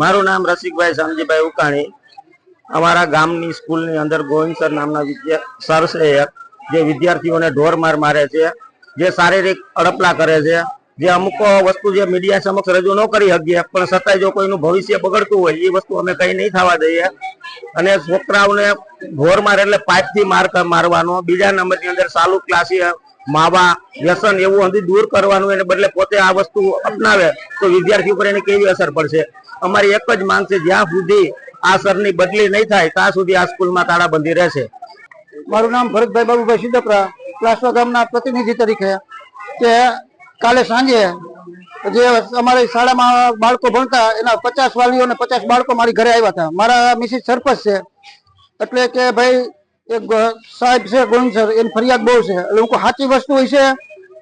મારું નામ રસિકભાઈ શામજીભાઈ ઉકાણી. અમારા ગામની સ્કૂલની અંદર ગોવિંદ સર નામના સર છે જે વિદ્યાર્થીઓને ઢોર માર મારે છે, જે શારીરિક અડપલા કરે છે, જે અમુક વસ્તુ જે મીડિયા સમક્ષ રજૂ ન કરી શકીએ, પણ છતાંય જો કોઈનું ભવિષ્ય બગડતું હોય, એ વસ્તુ અમે કઈ નહીં થવા દઈએ. અને છોકરાઓને ઢોર માર એટલે પાઇપથી માર મારવાનો. બીજા નંબરની અંદર સાલુ ક્લાસી માવા, વ્યસન એવું હજી દૂર કરવાનું, એને બદલે પોતે આ વસ્તુ અપનાવે, તો વિદ્યાર્થી ઉપર એની કેવી અસર પડશે? અમારી એક જ માંગ છે, જ્યાં સુધી આ સરની બદલી નહીં થાય, ત્યાં સુધી આ સ્કૂલમાં તાળાબંધી રહેશે. મારું નામ ભરતભાઈ બાબુભાઈ સિદ્ધપરા પ્લાસ્વા ગામના પ્રતિનિધિ તરીકે, કે કાલે સાંજે જે અમારી શાળામાં બાળકો ભણતા, એના પચાસ વાલીઓ અને પચાસ બાળકો મારી ઘરે આવ્યા હતા. મારા મિસિસ સરપંચ છે, એટલે કે ભાઈ એક સાહેબ છે ગોવિંદ સર, એની ફરિયાદ બહુ છે. એટલે હું સાચી વસ્તુ હોય છે,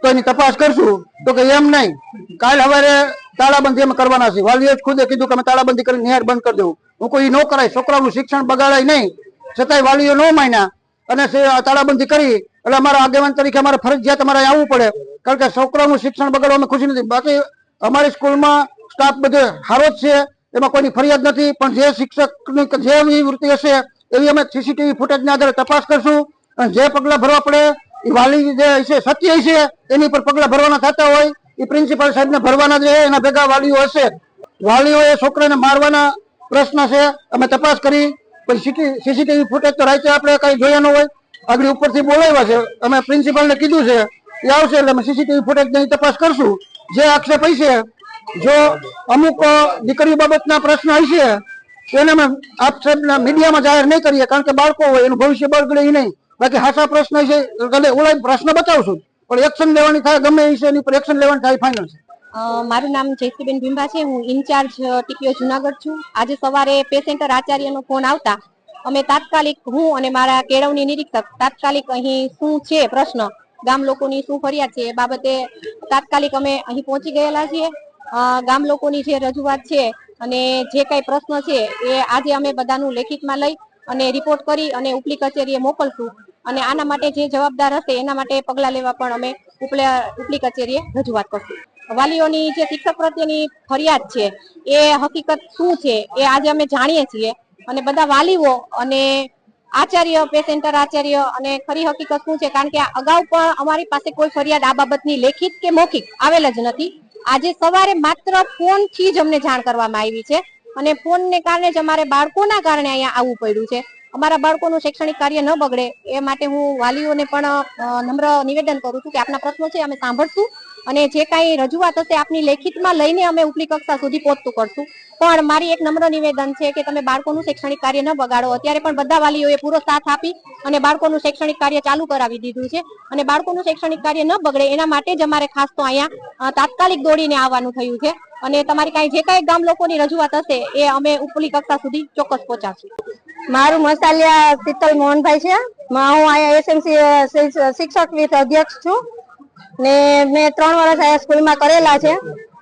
તો એની તપાસ કરશું. તો કે, એમ નહીં. કાલ સવારે તાળાબંધી અમે કરવાના છે. વાલીઓ જ ખુદે કીધું કે અમે તાળાબંધી કરી નિહાર બંધ કરી દેવું. હું કોઈ ન કરાય, છોકરાનું શિક્ષણ બગાડાય નહીં. છતાંય વાલીઓ ન માન્યા અને તાળાબંધી કરી. એટલે અમારા આગેવાન તરીકે અમારે ફરજિયાત અમારે આવવું પડે. કારણ કે છોકરાનું શિક્ષણ બગાડવામાં ખુશી નથી. બાકી અમારી સ્કૂલમાં સ્ટાફ બધે સારો જ છે. એમાં કોઈની ફરિયાદ નથી. પણ જે શિક્ષકની જે વૃત્તિ હશે, એવી અમે સીસીટીવી ફૂટેજના આધારે તપાસ કરશું. અને જે પગલાં ભરવા પડે, એ વાલી જે હશે, સત્ય હશે, એની પર પગલાં ભરવાના થતા હોય. એ પ્રિન્સિપાલ સાહેબને ભરવાના જ છે, એના ભેગા વાલીઓ હશે. વાલીઓએ છોકરાને મારવાના પ્રશ્ન છે, અમે તપાસ કરી પછી સીસીટીવી ફૂટેજ તો રાતે આપણે કઈ જોયા ન હોય. આગળ ઉપરથી બોલાવ્યા છે. અમે પ્રિન્સિપાલને કીધું છે, એ આવશે એટલે અમે સીસીટીવી ફૂટેજની તપાસ કરશું. જે આક્ષેપ હશે જો અમુક દીકરી બાબતના પ્રશ્ન હશે એને અમે આક્ષેપના મીડિયામાં જાહેર નહીં કરીએ, કારણ કે બાળકો હોય, એનું ભવિષ્ય બગડે નહીં. બાકી હાસા પ્રશ્ન છે ઓલા પ્રશ્ન બતાવશું. પણ એક્શન લેવાની થાય ગમે એ પર એક્શન લેવાની થાય ફાઇનલ છે. મારું નામ જયશ્રીબેન ભીંભા છે, હું ઇન્ચાર્જ ટીપીઓ જુનાગઢ છું. આજે સવારે પે આચાર્યનો ફોન આવતા, અમે તાત્કાલિક હું અને મારા કેળવણી નિરીક્ષક તાત્કાલિક અહીં શું છે પ્રશ્ન, ગામ લોકોની શું ફરિયાદ છે એ બાબતે તાત્કાલિક અમે અહીં પહોંચી ગયેલા છીએ. ગામ લોકોની જે રજૂઆત છે અને જે કાંઈ પ્રશ્ન છે એ આજે અમે બધાનું લેખિતમાં લઈ અને રિપોર્ટ કરી અને ઉપલી કચેરીએ મોકલશું. અને આના માટે જે જવાબદાર હશે, એના માટે પગલાં લેવા પણ અમે ઉપલે, ઉપલી કચેરીએ રજૂઆત કરશું. વાલીઓની જે શિક્ષક પ્રત્યેની ફરિયાદ છે, એ હકીકત શું છે, એ આજે અમે જાણીએ છીએ. અને બધા વાલીઓ અને આચાર્ય પેસેન્ટર આચાર્ય અને ખરી હકીકત શું છે, કારણ કે અગાઉ પણ અમારી પાસે કોઈ ફરિયાદ આ બાબતની લેખિત કે મૌખિક આવેલ જ નથી. આજે સવારે માત્ર ફોનથી જ અમને જાણ કરવામાં આવી છે. અને ફોનને કારણે જ અમારે બાળકોના કારણે અહીંયા આવવું પડ્યું છે. અમારા બાળકોનું શૈક્ષણિક કાર્ય ન બગડે, એ માટે હું વાલીઓને પણ નમ્ર નિવેદન કરું છું કે આપના પ્રશ્નો છે અમે સાંભળશું અને જે કાંઈ રજૂઆત હશે આપની લેખિતમાં લઈને અમે ઉપલી કક્ષા સુધી પહોંચતું કરશું. પણ મારી એક નમ્ર નિવેદન છે કે તમે બાળકોનું શૈક્ષણિક કાર્ય ન બગાડો. અત્યારે પણ બધા વાલીઓએ પૂરો સાથ આપી અને બાળકોનું શૈક્ષણિક કાર્ય ચાલુ કરાવી દીધું છે. અને બાળકોનું શૈક્ષણિક કાર્ય ન બગડે એના માટે જ અમારે ખાસ તો અહીંયા તાત્કાલિક દોડીને આવવાનું થયું છે. અને તમારી કાંઈ જે કાંઈ ગામ લોકોની રજૂઆત હશે એ અમે ઉપલી કક્ષા સુધી ચોક્કસ પહોંચાડશું. મારું મસાલિયા શીતલ મોહનભાઈ છે. હું અહીંયા એસએમસી શિક્ષક વિથ અધ્યક્ષ છું. ને મેં ત્રણ વર્ષ અહીંયા સ્કૂલમાં કરેલા છે.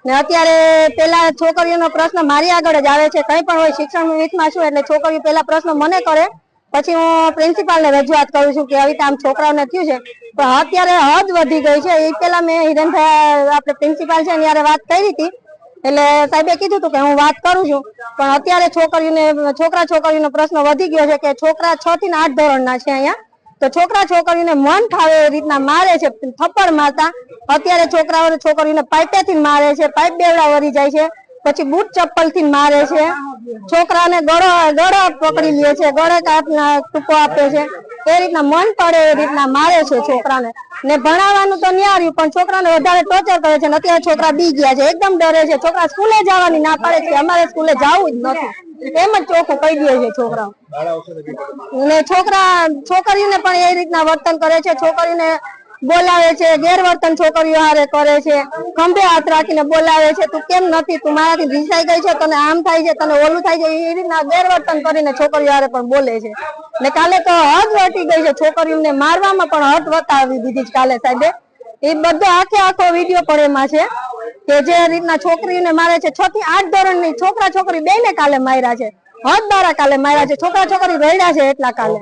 ને અત્યારે પેલા છોકરીઓનો પ્રશ્ન મારી આગળ જ આવે છે. કંઈ પણ હોય શિક્ષણ વિથમાં છું એટલે છોકરીઓ પેલા પ્રશ્ન મને કરે. પછી હું પ્રિન્સિપાલને રજૂઆત કરું છું કે આવી રીતે આમ છોકરાઓને થયું છે. પણ અત્યારે હદ વધી ગઈ છે. એ પેલા મેં હિરેનભાઈ આપણે પ્રિન્સિપાલ છે ત્યારે વાત કરી હતી. એટલે સાહેબે કીધું હતું કે હું વાત કરું છું. પણ અત્યારે છોકરીઓને, છોકરા છોકરીઓનો પ્રશ્ન વધી ગયો છે કે છોકરા છ થી આઠ ધોરણના છે અહીંયા. તો છોકરા છોકરીને મન ફાવે એ રીતના મારે છે. થપ્પડ મારતા, અત્યારે છોકરાઓ છોકરીને પાઇપેથી મારે છે, પાઇપ બેવડા વરી જાય છે, પછી બૂટ ચપ્પલથી મારે છે. છોકરાને ગળો ગળો પકડી લે છે, ગળે કાપ ટૂંકો આપે છે. એ રીતના મન પડે એ રીતના મારે છે છોકરાને. ને ભણાવવાનું તો ન્યાર્યું, પણ છોકરાને વધારે ટોર્ચર કરે છે અત્યારે છોકરા બી ગયા છે. એકદમ ડરે છે. છોકરા સ્કૂલે જવાની ના પાડે છે, અમારે સ્કૂલે જવું જ નથી. એમ જ ચોખ્ખું કહી દે છે છોકરાઓ. ને છોકરા છોકરીને પણ એ રીતના વર્તન કરે છે. છોકરીને બોલાવે છે, ગેરવર્તન છોકરીઓ હારે કરે છે. ખંભે હાથ રાખીને બોલાવે છે. તું કેમ નથી? તું મારાથી રીસાઈ ગઈ છે, તને આમ થાય છે, તને ઓલું થાય છે. એ રીતના ગેરવર્તન કરીને છોકરીઓ હારે પણ બોલે છે. ને કાલે તો હદ વટી ગઈ છે છોકરીઓને મારવામાં પણ હદ વટાવી દીધી કાલે સાહેબે. એ બધો આખે આખો વીડિયો પણ એમાં છે. કે જે રીતના છોકરીને મારે છે, છ થી આઠ ધોરણની છોકરા છોકરી બે કાલે માર્યા છે. હદ બારા કાલે માર્યા છે છોકરા છોકરી રડ્યા છે એટલા કાલે.